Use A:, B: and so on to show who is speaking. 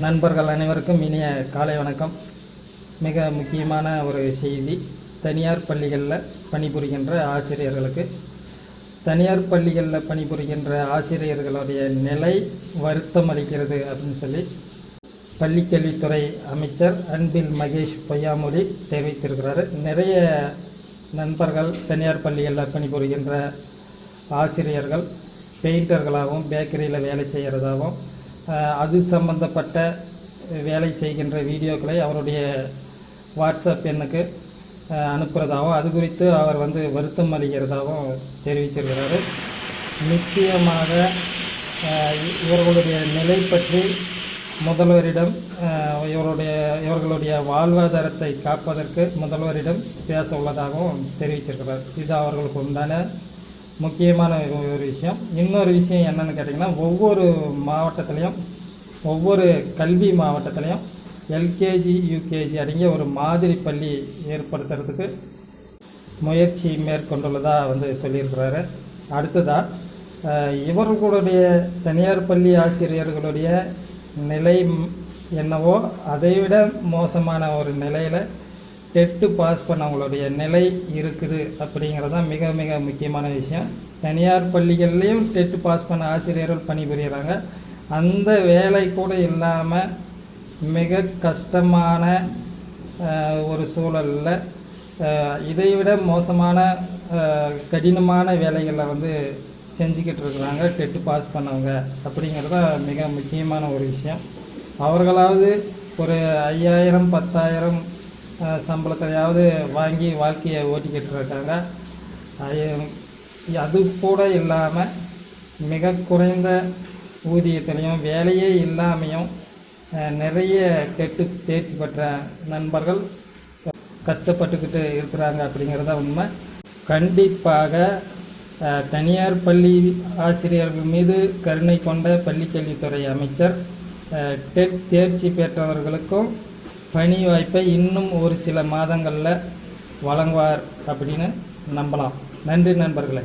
A: நண்பர்கள் அனைவருக்கும் இனிய காலை வணக்கம். மிக முக்கியமான ஒரு செய்தி தனியார் பள்ளிகளில் பணிபுரிகின்ற ஆசிரியர்களுக்கு. தனியார் பள்ளிகளில் பணிபுரிகின்ற ஆசிரியர்களுடைய நிலை வருத்தம் அளிக்கிறது அப்படின்னு சொல்லி பள்ளிக்கல்வித்துறை அமைச்சர் அன்பில் மகேஷ் பொய்யாமொழி தெரிவித்திருக்கிறாரு. நிறைய நண்பர்கள் தனியார் பள்ளிகளில் பணிபுரிகின்ற ஆசிரியர்கள் பெயிண்டர்களாகவும் பேக்கரியில் வேலை செய்கிறதாகவும் அது சம்பந்தப்பட்ட வேலை செய்கின்ற வீடியோக்களை அவருடைய வாட்ஸ்அப் எண்ணுக்கு அனுப்புகிறதாகவும் அது குறித்து அவர் வந்து வருத்தம் அளிக்கிறதாகவும் தெரிவிச்சிருக்கிறாரு. நிச்சயமாக இவர்களுடைய நிலை பற்றி முதல்வரிடம் இவருடைய இவர்களுடைய வாழ்வாதாரத்தை காப்பதற்கு முதல்வரிடம் பேச உள்ளதாகவும் தெரிவிச்சிருக்கிறார். இது அவர்களுக்கு உண்டான முக்கியமான ஒரு ஒரு விஷயம். இன்னொரு விஷயம் என்னன்னு கேட்டிங்கன்னா ஒவ்வொரு மாவட்டத்துலேயும் ஒவ்வொரு கல்வி மாவட்டத்துலேயும் எல்கேஜி யூகேஜி அடங்கிய ஒரு மாதிரி பள்ளி ஏற்படுத்துறதுக்கு முயற்சி மேற்கொண்டுள்ளதாக வந்து சொல்லியிருக்கிறாரு. அடுத்ததாக இவர்களுடைய தனியார் பள்ளி ஆசிரியர்களுடைய நிலை என்னவோ என்னவோ அதைவிட மோசமான ஒரு நிலையில் டெட்டு பாஸ் பண்ணவங்களுடைய நிலை இருக்குது அப்படிங்கிறது தான் மிக மிக முக்கியமான விஷயம். தனியார் பள்ளிகள்லேயும் டெட்டு பாஸ் பண்ண ஆசிரியர்கள் பணிபுரிகிறாங்க அந்த வேலை கூட இல்லாமல் மிக கஷ்டமான ஒரு சூழலில் இதைவிட மோசமான கடினமான வேலைகளை வந்து செஞ்சுக்கிட்டு இருக்கிறாங்க டெட்டு பாஸ் பண்ணவங்க அப்படிங்கிறது தான் மிக முக்கியமான ஒரு விஷயம். அவர்களாவது ஒரு ஐயாயிரம் பத்தாயிரம் சம்பளத்தையாவது வாங்கி வாழ்க்கையை ஓட்டிக்கிட்டு இருக்காங்க அது கூட இல்லாமல் மிக குறைந்த ஊதியத்திலையும் வேலையே இல்லாமையும் நிறைய கெட்டு தேர்ச்சி பெற்ற நண்பர்கள் கஷ்டப்பட்டுக்கிட்டு இருக்கிறாங்க அப்படிங்கிறது உண்மை. கண்டிப்பாக தனியார் பள்ளி ஆசிரியர்கள் மீது கருணை கொண்ட பள்ளிக்கல்வித்துறை அமைச்சர் டெட் தேர்ச்சி பெற்றவர்களுக்கும் பணி வாய்ப்பை இன்னும் ஒரு சில மாதங்களில் வழங்குவார் அப்படின்னு நம்பலாம். நன்றி நண்பர்களே.